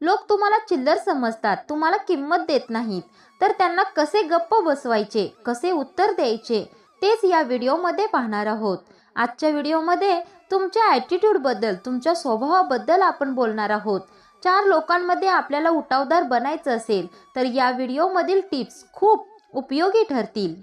लोक तुम्हाला चिल्लर समजतात तुम्हाला किंमत देत नाहीत. तर त्यांना कसे गप्प बसवायचे कसे उत्तर द्यायचे तेच या व्हिडिओमध्ये पाहणार आहोत. आजच्या व्हिडिओमध्ये तुमच्या ॲटिट्यूडबद्दल तुमच्या स्वभावाबद्दल आपण बोलणार आहोत. चार लोकांमध्ये आपल्याला उठावदार बनायचं असेल तर या व्हिडिओमधील टिप्स खूप उपयोगी ठरतील.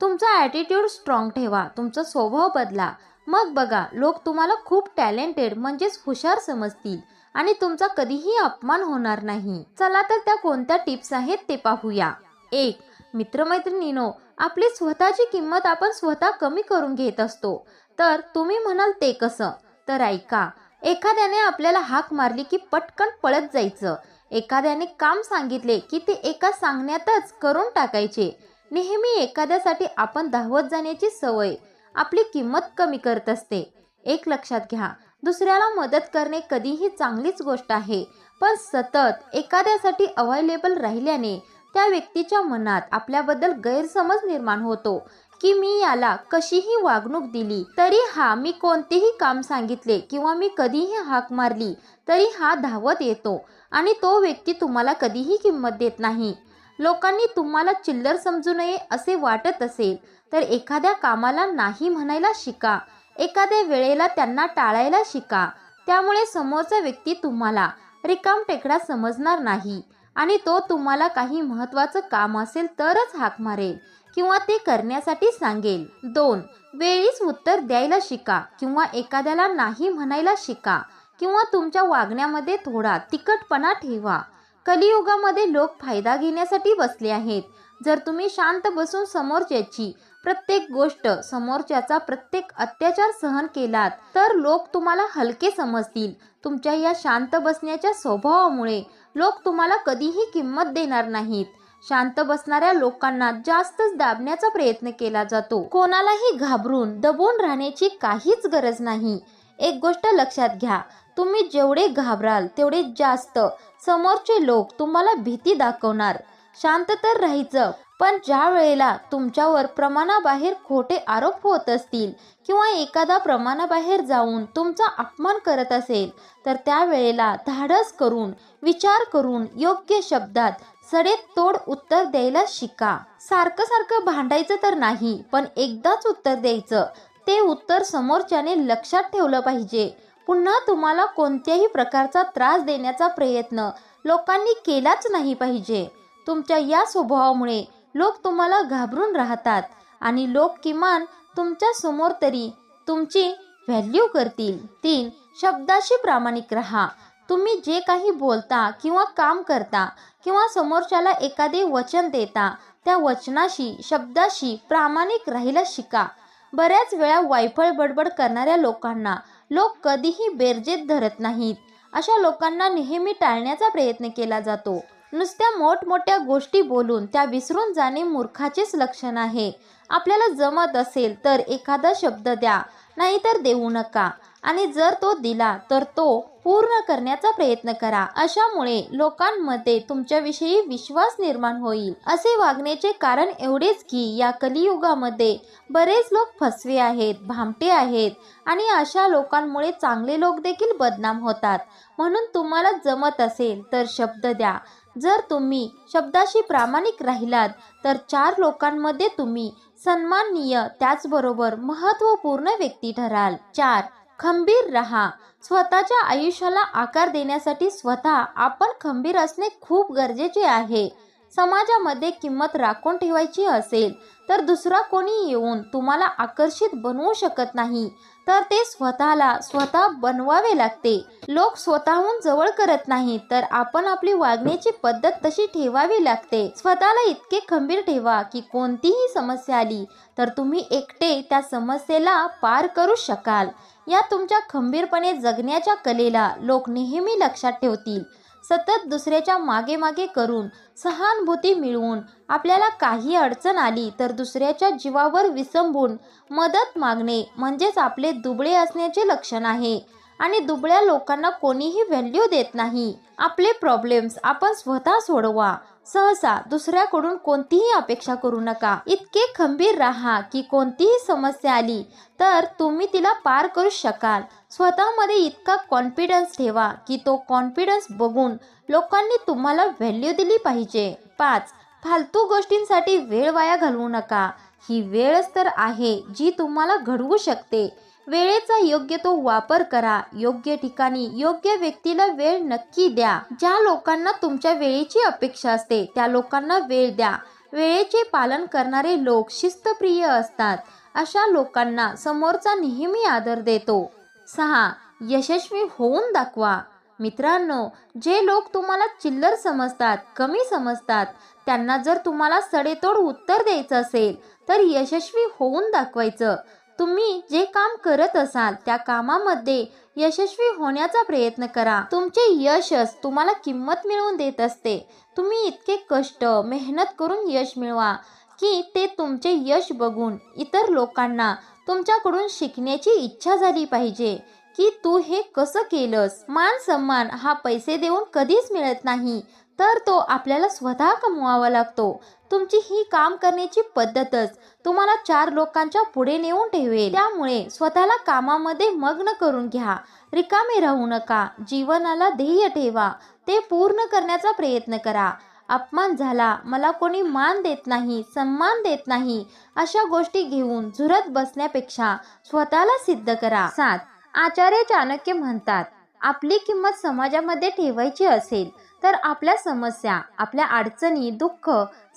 तुमचा ॲटिट्यूड स्ट्रॉंग ठेवा तुमचा स्वभाव बदला. मग बघा लोक तुम्हाला खूप टॅलेंटेड म्हणजेच हुशार समजतील. आणि तुमचा कधीही अपमान होणार नाही. चला तर त्या कोणत्या टिप्स आहेत ते पाहूया. एक मित्रमैत्रिणीनो आपली स्वतःची किंमत आपण स्वतः कमी करून घेत असतो. तर तुम्ही म्हणाल ते कसं? तर ऐका एखाद्याने आपल्याला हाक मारली की पटकन पळत जायचं. एखाद्याने काम सांगितले की ते एका सांगण्यातच करून टाकायचे. नेहमी एखाद्यासाठी आपण धावत जाण्याची सवय आपली किंमत कमी करत असते. एक लक्षात घ्या दुसऱ्याला मदत करणे कधीही चांगलीच गोष्ट आहे. पण सतत एखाद्यासाठी अवेलेबल राहिल्याने त्या व्यक्तीच्या मनात आपल्याबद्दल गैरसमज निर्माण होतो. की मी याला कशीही वागणूक दिली तरी हा मी कोणतेही काम सांगितले किंवा मी कधीही हाक मारली तरी हा धावत येतो आणि तो व्यक्ती तुम्हाला कधीही किंमत देत नाही. लोकांनी तुम्हाला चिल्लर समजू नये असे वाटत असेल तर एखाद्या कामाला नाही म्हणायला शिका. एखाद्या वेळेला त्यांना टाळायला शिका. त्यामुळे समोरचा व्यक्ती तुम्हाला रिकाम टेकडा समजणार नाही आणि तो तुम्हाला काही महत्त्वाचं काम असेल तरच हाक मारेल किंवा ते करण्यासाठी सांगेल. दोन वेळीच उत्तर द्यायला शिका किंवा एखाद्याला नाही म्हणायला शिका किंवा तुमच्या वागण्यामध्ये थोडा तिखटपणा ठेवा. कलियुगामध्ये लोक फायदा घेण्यासाठी बसले आहेत. जर तुम्ही शांत बसून समोरच्याची प्रत्येक गोष्ट समोरच्याचा प्रत्येक अत्याचार सहन केलात तर लोक तुम्हाला हलके समजतील. तुमच्या या शांत बसण्याच्या स्वभावामुळे लोक तुम्हाला कधीही किंमत देणार नाहीत. शांत बसणाऱ्या लोकांना जास्तच दाबण्याचा प्रयत्न केला जातो. कोणालाही घाबरून दबून राहण्याची काहीच गरज नाही. एक गोष्ट लक्षात घ्या तुम्ही जेवढे घाबराल तेवढे जास्त समोरचे लोक तुम्हाला भीती दाखवणार. शांत तर राहायचं पण ज्या वेळेला तुमच्यावर प्रमाणाबाहेर खोटे आरोप होत असतील किंवा एखादा प्रमाणाबाहेर जाऊन तुमचा अपमान करत असेल तर त्यावेळेला धाडस करून विचार करून योग्य शब्दात सडेत तोड उत्तर द्यायला शिका. सारखं सारखं भांडायचं तर नाही पण एकदाच उत्तर द्यायचं. ते उत्तर समोरच्याने लक्षात ठेवलं पाहिजे. पुन्हा तुम्हाला कोणत्याही प्रकारचा त्रास देण्याचा प्रयत्न लोकांनी केलाच नाही पाहिजे. तुमच्या या स्वभावामुळे लोक तुम्हाला घाबरून राहतात आणि लोक किमान तुमच्यासमोर तरी तुमची व्हॅल्यू करतील. तीन शब्दाशी प्रामाणिक राहा. तुम्ही जे काही बोलता किंवा काम करता किंवा समोरच्याला एखादे वचन देता त्या वचनाशी शब्दाशी प्रामाणिक राहायला शिका. बऱ्याच वेळा वायफळ बडबड करणाऱ्या लोकांना लोक कधीही बेरजेत धरत नाहीत. अशा लोकांना नेहमी टाळण्याचा प्रयत्न केला जातो. नुसत्या मोठमोठ्या गोष्टी बोलून त्या विसरून जाणे मूर्खाचेच लक्षण आहे. आपल्याला जमत असेल तर एखादा शब्द द्या नाहीतर देऊ नका. आणि जर तो दिला तर तो पूर्ण करण्याचा प्रयत्न करा. अशामुळे लोकांमध्ये तुमच्याविषयी विश्वास निर्माण होईल. असे वागण्याचे कारण एवढेच की या कलियुगामध्ये बरेच लोक फसवे आहेत भामटे आहेत आणि अशा लोकांमुळे चांगले लोक देखील बदनाम होतात. म्हणून तुम्हाला जमत असेल तर शब्द द्या जर तुम्ही शब्दाशी प्रामाणिक राहिलात तर चार लोकांमध्ये तुम्ही सन्माननीय त्याचबरोबर महत्त्वपूर्ण व्यक्ती ठराल. चार खंबीर रहा. स्वतःच्या आयुष्याला आकार देण्यासाठी स्वतः आपण खंबीर असणे खूप गरजेचे आहे. समाजामध्ये किंमत राखून ठेवायची असेल तर दुसरा कोणी येऊन तुम्हाला आकर्षित बनवू शकत नाही. तर ते स्वतःला स्वतः बनवावे लागते. लोक स्वतःहून जवळ करत नाही तर आपण आपली वागण्याची पद्धत तशी ठेवावी लागते. स्वतःला इतके खंबीर ठेवा की कोणतीही समस्या आली तर तुम्ही एकटे त्या समस्येला पार करू शकाल. या तुमच्या खंबीरपणे जगण्याच्या कलेला लोक नेहमी लक्षात ठेवतील. सतत दुसऱ्याच्या मागे मागे करून सहानुभूती मिळवून आपल्याला काही अडचण आली तर दुसऱ्याच्या जीवावर विसंबून मदत मागणे म्हणजेच आपले दुबळे असण्याचे लक्षण आहे. आणि दुबळ्या लोकांना कोणीही व्हॅल्यू देत नाही. आपले प्रॉब्लेम्स आपण स्वतः सोडवा. सहसा दुसऱ्याकडून कोणतीही अपेक्षा करू नका. इतके खंबीर राहा की कोणतीही समस्या आली तर तुम्ही तिला पार करू शकाल. स्वतःमध्ये इतका कॉन्फिडन्स ठेवा की तो कॉन्फिडन्स बघून लोकांनी तुम्हाला व्हॅल्यू दिली पाहिजे. पाच फालतू गोष्टींसाठी वेळ वाया घालवू नका. ही वेळच तर आहे जी तुम्हाला घडवू शकते. वेळेचा योग्य तो वापर करा. योग्य ठिकाणी योग्य व्यक्तीला वेळ नक्की द्या. ज्या लोकांना तुमच्या वेळेची अपेक्षा असते त्या लोकांना वेळ द्या. वेळेचे पालन करणारे लोक शिस्तप्रिय असतात. अशा लोकांना समोरचा नेहमी आदर देतो. सहा यशस्वी होऊन दाखवा. मित्रांनो जे लोक तुम्हाला चिल्लर समजतात कमी समजतात त्यांना जर तुम्हाला सडेतोड उत्तर द्यायचं असेल तर यशस्वी होऊन दाखवायचं. तुम्ही जे काम करत असाल त्या कामामध्ये यशस्वी होण्याचा प्रयत्न करा. तुमचे यशच तुम्हाला किंमत मिळवून देत असते. तुम्ही इतके कष्ट मेहनत करून यश मिळवा की ते तुमचे यश बघून इतर लोकांना तुमच्याकडून शिकण्याची इच्छा झाली पाहिजे. की तू हे कसं केलंस? मान सन्मान हा पैसे देऊन कधीच मिळत नाही. तर तो आपल्याला स्वतः कमवावा लागतो. तुमची ही काम करण्याची पद्धतच तुम्हाला चार लोकांच्या पुढे नेऊन ठेवेल. त्यामुळे स्वतःला कामामध्ये मग्न करून घ्या. रिकामे राहू नका. जीवनाला ध्येय ठेवा. ते पूर्ण करण्याचा प्रयत्न करा. अपमान झाला. मला कोणी मान देत नाही सन्मान देत नाही अशा गोष्टी घेऊन झुरत बसण्यापेक्षा स्वतःला सिद्ध करा. सात. आचार्य चाणक्य म्हणतात आपली किंमत समाजामध्ये ठेवायची असेल. तर आपल्या समस्या आपल्या अडचणी दुःख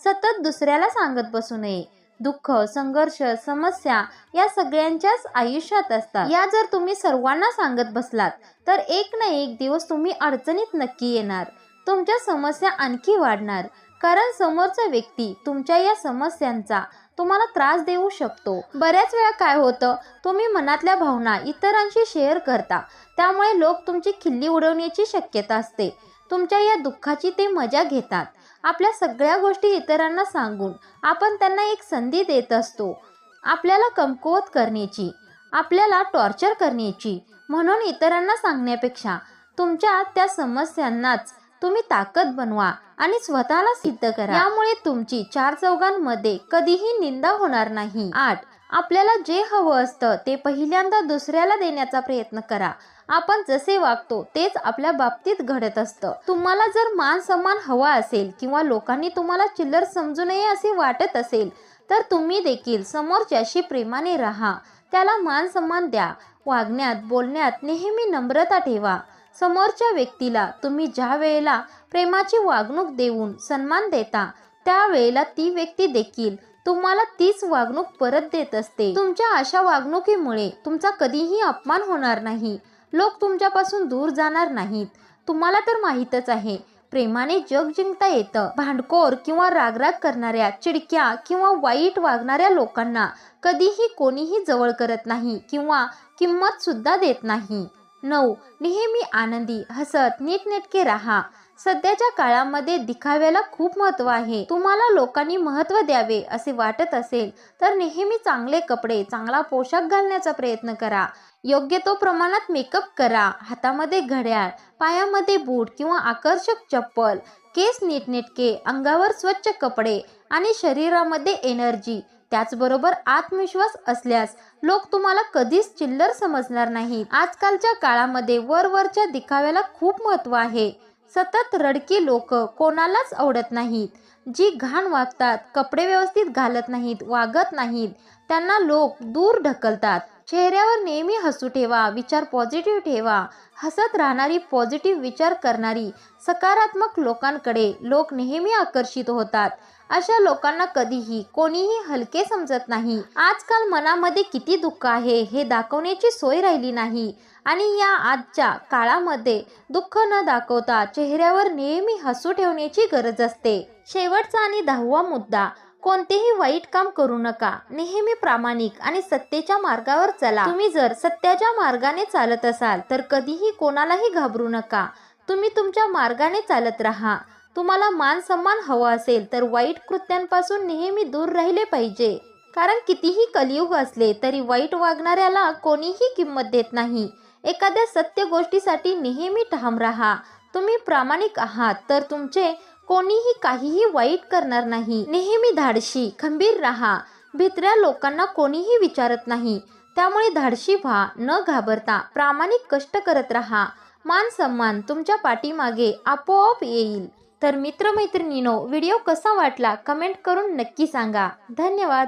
सतत दुसऱ्याला सांगत बसू नये. दुःख संघर्ष समस्या या सगळ्यांच्याच आयुष्यात असतात. या जर तुम्ही सर्वांना सांगत बसलात तर एक ना एक दिवस तुम्ही अडचणीत नक्की येणार. तुमच्या समस्या आणखी वाढणार. कारण समोरचा व्यक्ती तुमच्या या समस्यांचा तुम्हाला त्रास देऊ शकतो. बऱ्याच वेळा काय होतं तुम्ही मनातल्या भावना इतरांशी शेअर करता. त्यामुळे लोक तुमची खिल्ली उडवण्याची शक्यता असते. तुमच्या या दुःखाची ते मजा घेतात. आपल्या सगळ्या गोष्टी इतरांना सांगून आपण त्यांना एक संधी देत असतो. आपल्याला कमकुवत करण्याची आपल्याला टॉर्चर करण्याची म्हणून इतरांना सांगण्यापेक्षा तुमच्या त्या समस्यांनाच तुम्ही ताकद बनवा आणि स्वतःला सिद्ध करा. यामुळे तुमची चार चौघांमध्ये कधीही निंदा होणार नाही. आठ. आपल्याला जे हवं असतं ते पहिल्यांदा दुसऱ्याला देण्याचा प्रयत्न करा. आपण जसे वागतो तेच आपल्या बाबतीत घडत असतं. तुम्हाला जर मान सन्मान हवा असेल किंवा लोकांनी तुम्हाला चिल्लर समजू नये असे वाटत असेल तर तुम्ही देखील समोरच्याशी प्रेमाने राहा. त्याला मान सन्मान द्या. वागण्यात बोलण्यात नेहमी नम्रता ठेवा. समोरच्या व्यक्तीला तुम्ही ज्या वेळेला प्रेमाची वागणूक देऊन सन्मान देता त्यावेळेला ती व्यक्ती देखील तुम्हाला तीच वागणूक परत देत असते. तुमच्या अशा वागणुकीमुळे तुमचा कधीही अपमान होणार नाही. लोक तुमच्यापासून दूर जाणार नाहीत. तुम्हाला तर माहीतच आहे. प्रेमाने जग जिंकता येतं. भांडखोर किंवा रागराग करणाऱ्या चिडक्या किंवा वाईट वागणाऱ्या लोकांना कधीही कोणीही जवळ करत नाही किंवा किंमत सुद्धा देत नाही. नऊ. नेहमी आनंदी हसत नीटनेटके राहा. सध्याच्या काळामध्ये दिखाव्याला खूप महत्त्व आहे. तुम्हाला लोकांनी महत्त्व द्यावे असे वाटत असेल तर नेहमी चांगले कपडे चांगला पोशाख घालण्याचा प्रयत्न करा. योग्य तो प्रमाणात मेकअप करा. हातामध्ये घड्याळ पायामध्ये बूट किंवा आकर्षक चप्पल केस नीटनेटके अंगावर स्वच्छ कपडे आणि शरीरामध्ये एनर्जी. त्याचबरोबर आत्मविश्वास असल्यास लोक तुम्हाला कधीच चिल्लर समजणार नाहीत. आजकालच्या काळामध्ये वरवरच्या दिखाव्याला खूप महत्त्व आहे. सतत रडकी लोक कोणालाच आवडत नाहीत. जी घाण वागतात कपडे व्यवस्थित घालत नाहीत वागत नाहीत त्यांना लोक दूर ढकलतात. चेहऱ्यावर नेहमी हसू ठेवा विचार पॉझिटिव्ह ठेवा. हसत राहणारी पॉझिटिव्ह विचार करणारी सकारात्मक लोकांकडे लोक नेहमी आकर्षित होतात. अशा लोकांना कधीही कोणीही हलके समजत नाही. आजकाल मनामध्ये किती दुःख आहे हे दाखवण्याची सोय राहिली नाही. आणि या आजच्या काळामध्ये दुःख न दाखवता चेहऱ्यावर नेहमी हसू ठेवण्याची गरज असते. शेवटचा आणि दहावा मुद्दा कोणतेही वाईट काम करू नका. नेहमी प्रामाणिक आणि सत्तेच्या मार्गावर चला. तुम्ही जर सत्याच्या मार्गाने चालत असाल तर कधीही कोणालाही घाबरू नका. तुम्ही तुमच्या मार्गाने चालत राहा. तुम्हाला मान सन्मान हवा असेल तर वाईट कृत्यांपासून नेहमी दूर राहिले पाहिजे. कारण कितीही कलियुग असले तरी वाईट वागणाऱ्याला कोणीही किंमत देत नाही. एखाद्या सत्य गोष्टीसाठी नेहमी ठाम राहा. तुम्ही प्रामाणिक आहात तर तुमचे कोणीही काहीही वाईट करणार नाही. नेहमी धाडशी खंबीर राहा. भित्र्या लोकांना कोणीही विचारत नाही. त्यामुळे धाडशी व्हा न घाबरता. प्रामाणिक कष्ट करत राहा. मान सन्मान तुमच्या पाठीमागे आपोआप येईल. तर मित्रमैत्रिणीनो व्हिडिओ कसा वाटला कमेंट करून नक्की सांगा. धन्यवाद.